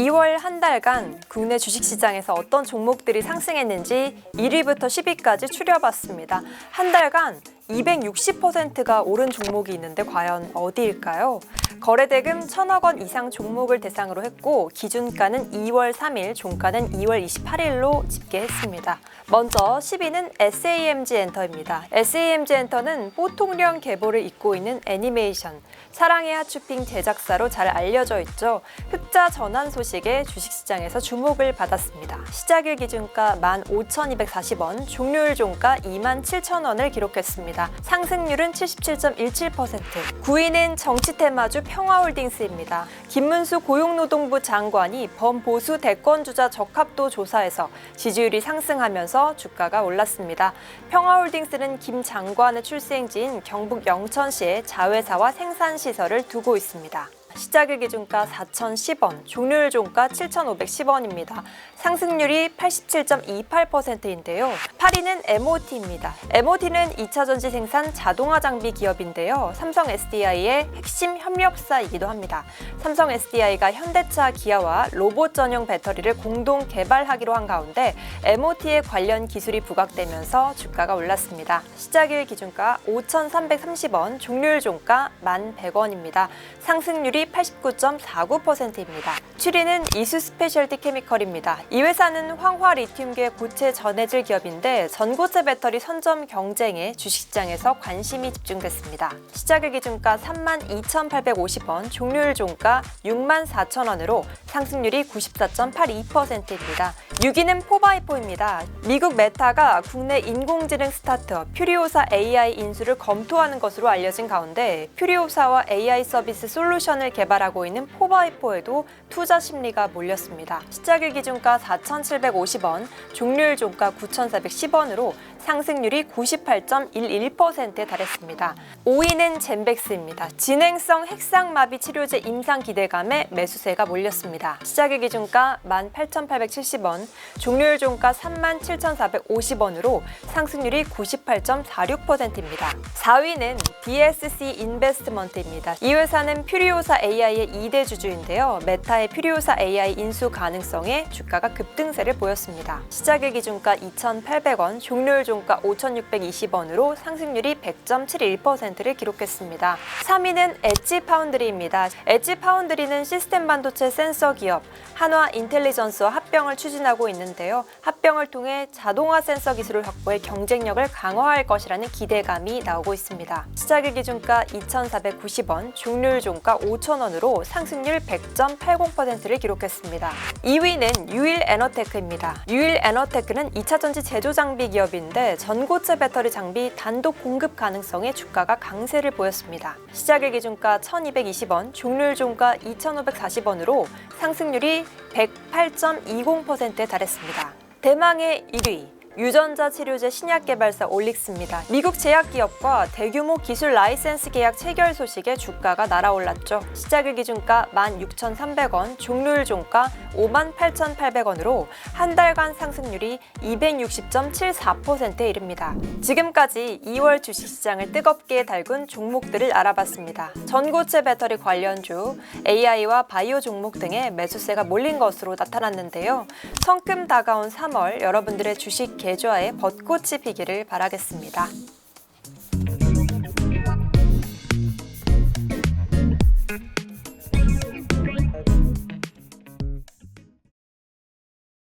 2월 한 달간 국내 주식시장에서 어떤 종목들이 상승했는지 1위부터 10위까지 추려봤습니다. 한 달간 260%가 오른 종목이 있는데 과연 어디일까요? 거래대금 1천억 원 이상 종목을 대상으로 했고 기준가는 2월 3일, 종가는 2월 28일로 집계했습니다. 먼저 10위는 SAMG 엔터입니다. SAMG 엔터는 뽀통령 계보를 잇고 있는 애니메이션 사랑의 하츄핑 제작사로 잘 알려져 있죠. 흑자 전환 소식에 주식시장에서 주목을 받았습니다. 시작일 기준가 15,240원, 종료일 종가 27,000원을 기록했습니다. 상승률은 77.17%. 9위는 정치 테마주 평화홀딩스입니다. 김문수 고용노동부 장관이 범보수 대권주자 적합도 조사에서 지지율이 상승하면서 주가가 올랐습니다. 평화홀딩스는 김 장관의 출생지인 경북 영천시에 자회사와 생산시설을 두고 있습니다. 시작일 기준가 4,010원, 종료일 종가 7,510원입니다. 상승률이 87.28%인데요. 8위는 MOT입니다. MOT는 2차 전지 생산 자동화 장비 기업인데요. 삼성 SDI의 핵심 협력사이기도 합니다. 삼성 SDI가 현대차 기아와 로봇 전용 배터리를 공동 개발하기로 한 가운데 MOT의 관련 기술이 부각되면서 주가가 올랐습니다. 시작일 기준가 5,330원, 종료일 종가 1,100원입니다. 상승률이 89.49%입니다. 7위는 이수 스페셜티 케미컬입니다. 이 회사는 황화 리튬계 고체 전해질 기업인데 전고체 배터리 선점 경쟁에 주식시장에서 관심이 집중됐습니다. 시작일 기준가 32,850원, 종료일 종가 64,000원으로 상승률이 94.82%입니다. 6위는 포바이포입니다. 미국 메타가 국내 인공지능 스타트업 퓨리오사 AI 인수를 검토하는 것으로 알려진 가운데 퓨리오사와 AI 서비스 솔루션을 개발하고 있는 포바이포에도 투자 심리가 몰렸습니다. 시작일 기준가 4,750원, 종료일 종가 9,410원으로 상승률이 98.11%에 달했습니다. 5위는 젠백스입니다. 진행성 핵상마비 치료제 임상 기대감에 매수세가 몰렸습니다. 시작일 기준가 18,870원, 종료일 종가 37,450원으로 상승률이 98.46%입니다. 4위는 DSC 인베스트먼트입니다. 이 회사는 퓨리오사 AI의 2대 주주인데요. 메타의 퓨리오사 AI 인수 가능성에 주가가 급등세를 보였습니다. 시작일 기준가 2,800원, 종료일 종가 5,620원으로 상승률이 100.71%를 기록했습니다. 3위는 엣지 파운드리입니다. 엣지 파운드리는 시스템 반도체 센서 기업 한화 인텔리전스와 합병을 추진하고 있는데요. 합병을 통해 자동화 센서 기술을 확보해 경쟁력을 강화할 것이라는 기대감이 나오고 있습니다. 시작일 기준가 2,490원, 종료일 종가 5,000원으로 상승률 100.80%를 기록했습니다. 2위는 유일 에너테크입니다. 유일 에너테크는 2차 전지 제조 장비 기업인데 전고체 배터리 장비 단독 공급 가능성에 주가가 강세를 보였습니다. 시작일 기준가 1,220원, 종료일 종가 2,540원으로 상승률이 108.20%에 달했습니다. 대망의 1위 유전자 치료제 신약 개발사 올릭스입니다. 미국 제약기업과 대규모 기술 라이센스 계약 체결 소식에 주가가 날아올랐죠. 시작일 기준가 16,300원, 종료일 종가 58,800원으로 한 달간 상승률이 260.74%에 이릅니다. 지금까지 2월 주식시장을 뜨겁게 달군 종목들을 알아봤습니다. 전고체 배터리 관련주, AI와 바이오 종목 등의 매수세가 몰린 것으로 나타났는데요. 성큼 다가온 3월 여러분들의 주식 계좌에 벚꽃이 피기를 바라겠습니다.